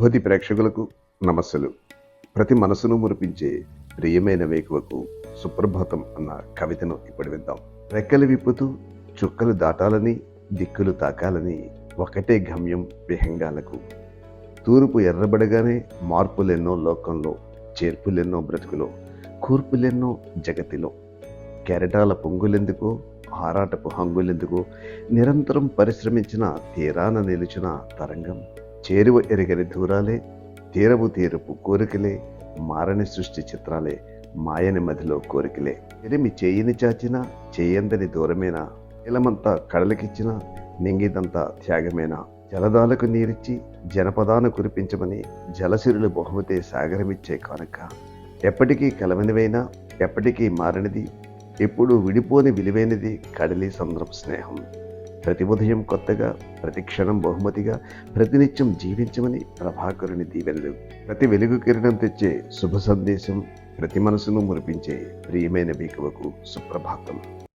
శుభోతి ప్రేక్షకులకు నమస్సులు. ప్రతి మనసును మురిపించే ప్రియమైన వేకువకు సుప్రభాతం అన్న కవితను ఇప్పుడు విద్దాం రెక్కలు విప్పుతూ చుక్కలు దాటాలని దిక్కులు తాకాలని ఒకటే గమ్యం విహంగాలకు. తూర్పు ఎర్రబడగానే మార్పులెన్నో లోకంలో చేర్పులెన్నో బ్రతుకులో కూర్పులెన్నో జగతిలో. కెరటాల పొంగులెందుకో ఆరాటపు హంగులెందుకో నిరంతరం పరిశ్రమించిన తీరాన నిలిచిన తరంగం. చేరువ ఎరగని దూరాలే తీరపు తీరపు కోరికలే మారని సృష్టి చిత్రాలే మాయని మదిలో కోరికలే. ఎరిమి చేయని చాచినా చేయందని దూరమేనా? ఇలమంతా కడలకిచ్చినా నింగిదంతా త్యాగమేనా? జలదాలకు నీరిచ్చి జనపదాన కురిపించమని జలసిరులు బహుమతే సాగరమిచ్చే కానుక. ఎప్పటికీ కలవనివైనా ఎప్పటికీ మారనిది ఎప్పుడు విడిపోని విలువైనది కడలి సంద్రం స్నేహం. ప్రతి ఉదయం కొత్తగా ప్రతి క్షణం బహుమతిగా ప్రతినిత్యం జీవించమని ప్రభాకరుని దీవెనలు. ప్రతి వెలుగు కిరణం తెచ్చే శుభ సందేశం ప్రతి మనసును మురిపించే ప్రియమైన బీకువకు సుప్రభాతం.